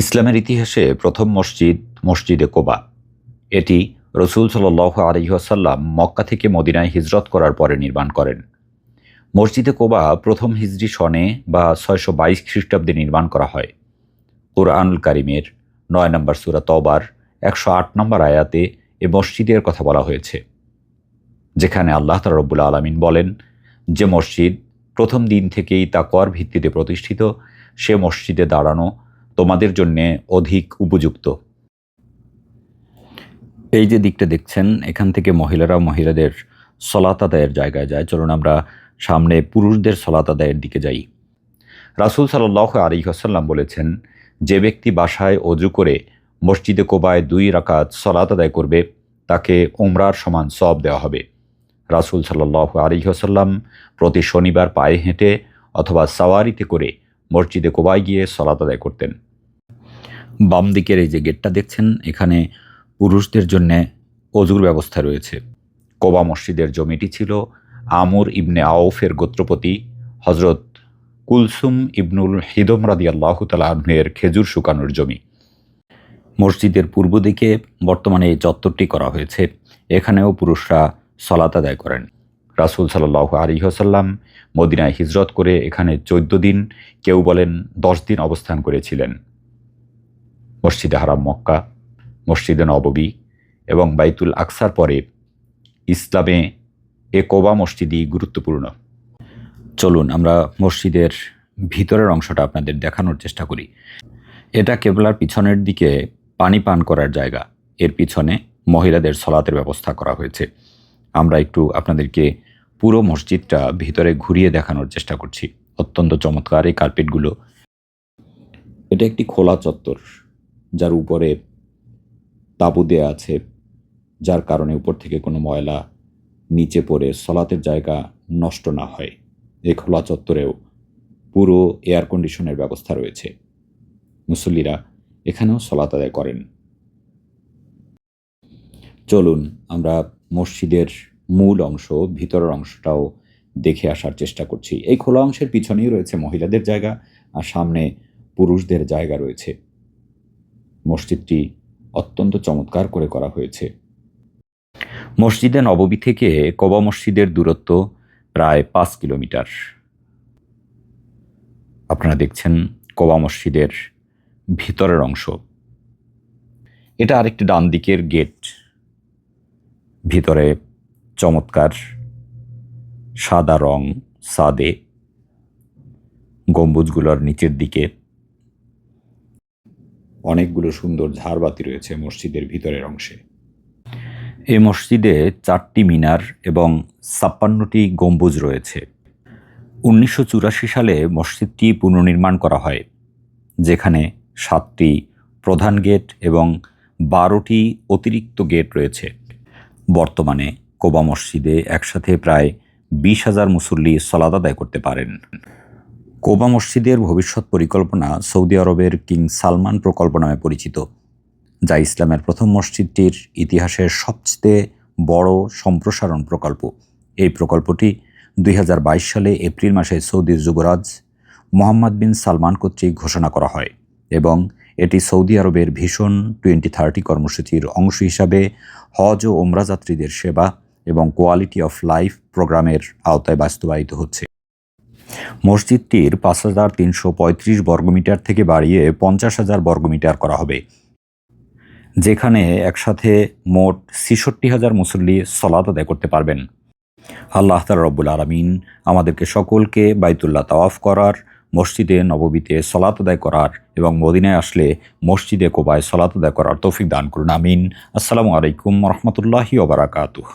ইসলামের ইতিহাসে প্রথম মসজিদ, মসজিদে কোবা। এটি রসুল সাল্লাহ আলহিহাসাল্লাম মক্কা থেকে মদিনায় হিজরত করার পরে নির্মাণ করেন। মসজিদে কোবা প্রথম হিজরি সনে বা ছয়শো বাইশ খ্রিস্টাব্দে নির্মাণ করা হয়। কোরআনুল কারিমের নয় নম্বর সুরা তবার একশো আট নম্বর আয়াতে এ মসজিদের কথা বলা হয়েছে। যেখানে আল্লাহ তালা রব্বুল আলমিন বলেন, যে মসজিদ প্রথম দিন থেকেই তাকওয়ার ভিত্তিতে প্রতিষ্ঠিত, সে মসজিদে দাঁড়ানো তোমাদের জন্যে অধিক উপযুক্ত। এই যে দিকটা দেখছেন, এখান থেকে মহিলারা মহিলাদের সলাত আদায়ের জায়গায় যায়। চলুন আমরা সামনে পুরুষদের সলাত আদায়ের দিকে যাই। রাসুল সাল্লাহ আলিহাসাল্লাম বলেছেন, যে ব্যক্তি বাসায় অজু করে মসজিদে কোবায় দুই রাকাত সলাত আদায় করবে, তাকে ওমরার সমান সব দেওয়া হবে। রাসুল সাল্লাহ আলিহাসাল্লাম প্রতি শনিবার পায়ে হেঁটে অথবা সাওয়ারিতে করে মসজিদে কোবায় গিয়ে সলাত আদায় করতেন। বাম দিকের এই যে গেটটা দেখছেন, এখানে পুরুষদের জন্যে অজুর ব্যবস্থা রয়েছে। কোবা মসজিদের জমিটি ছিল আমর ইবনে আউফের গোত্রপতি হজরত কুলসুম ইবনুল হিদম রাদি আল্লাহ তালাহের খেজুর শুকানোর জমি। মসজিদের পূর্ব দিকে বর্তমানে এই চত্বরটি করা হয়েছে। এখানেও পুরুষরা সলাত আদায় করেন। রাসুল সাল্লাহ আলিহসাল্লাম মদিনায় হিজরত করে এখানে চোদ্দ দিন, কেউ বলেন দশ দিন অবস্থান করেছিলেন। মসজিদে হারাম মক্কা, মসজিদে নববী এবং বাইতুল আকসার পরে ইসলামে এ কোবা মসজিদই গুরুত্বপূর্ণ। চলুন আমরা মসজিদের ভিতরের অংশটা আপনাদের দেখানোর চেষ্টা করি। এটা কেবলার পিছনের দিকে পানি পান করার জায়গা। এর পিছনে মহিলাদের সলাতের ব্যবস্থা করা হয়েছে। আমরা একটু আপনাদেরকে পুরো মসজিদটা ভিতরে ঘুরিয়ে দেখানোর চেষ্টা করছি। অত্যন্ত চমৎকার এই কার্পেটগুলো। এটা একটি খোলা চত্বর, যার উপরে তাঁবু দেয়া আছে, যার কারণে উপর থেকে কোনো ময়লা নিচে পড়ে সলাতের জায়গা নষ্ট না হয়। এই খোলা চত্বরেও পুরো এয়ার কন্ডিশনের ব্যবস্থা রয়েছে। মুসল্লিরা এখানেও সলাত আদায় করেন। চলুন, আমরা মসজিদের মূল অংশ, ভিতরের অংশটাও দেখে আসার চেষ্টা করছি। এই খোলা অংশের পিছনেই রয়েছে মহিলাদের জায়গা আর সামনে পুরুষদের জায়গা রয়েছে। মসজিদটি অত্যন্ত চমৎকার করে করা হয়েছে। মসজিদে নববী থেকে কবা মসজিদের দূরত্ব প্রায় পাঁচ কিলোমিটার। আপনারা দেখছেন কবা মসজিদের ভিতরের অংশ। এটা আরেকটি ডান দিকের গেট। ভিতরে চমৎকার, সাদা রং, সাদে, গম্বুজগুলোর নিচের দিকে। অনেকগুলো সুন্দর ঝাড়বাতি রয়েছে মসজিদের ভিতরের অংশে। এই মসজিদে চারটি মিনার এবং ছাপ্পান্নটি গম্বুজ রয়েছে। উনিশশো চুরাশি সালে মসজিদটি পুনর্নির্মাণ করা হয়, যেখানে সাতটি প্রধান গেট এবং বারোটি অতিরিক্ত গেট রয়েছে। বর্তমানে কোবা মসজিদে একসাথে প্রায় বিশ হাজার মুসল্লি সলাদ আদায় করতে পারেন। কোবা মসজিদের ভবিষ্যৎ পরিকল্পনা সৌদি আরবের কিং সালমান প্রকল্প নামে পরিচিত, যা ইসলামের প্রথম মসজিদটির ইতিহাসের সবচেয়ে বড় সম্প্রসারণ প্রকল্প। এই প্রকল্পটি দুই হাজার বাইশ সালে এপ্রিল মাসে সৌদির যুবরাজ মোহাম্মদ বিন সালমান কর্তৃক ঘোষণা করা হয় এবং এটি সৌদি আরবের ভীষণ টোয়েন্টি থার্টি কর্মসূচির অংশ হিসাবে হজ ও ওমরা যাত্রীদের সেবা এবং কোয়ালিটি অফ লাইফ প্রোগ্রামের আওতায় বাস্তবায়িত হচ্ছে। মসজিদটির পাঁচ হাজার তিনশো পঁয়ত্রিশ বর্গমিটার থেকে বাড়িয়ে পঞ্চাশ হাজার বর্গমিটার করা হবে, যেখানে একসাথে মোট ছেষট্টি হাজার মুসল্লি সলাত আদায় করতে পারবেন। আল্লাহ তালা রব্বুল আলমিন আমাদেরকে সকলকে বাইতুল্লাহ তাওয়াফ করার, মসজিদে নববীতে সলাত আদায় করার এবং মদিনায় আসলে মসজিদে কোবায় সলাত আদায় করার তৌফিক দান করুন। আমিন। আসসালামু আলাইকুম রহমতুল্লাহি ওবরাকাতুহ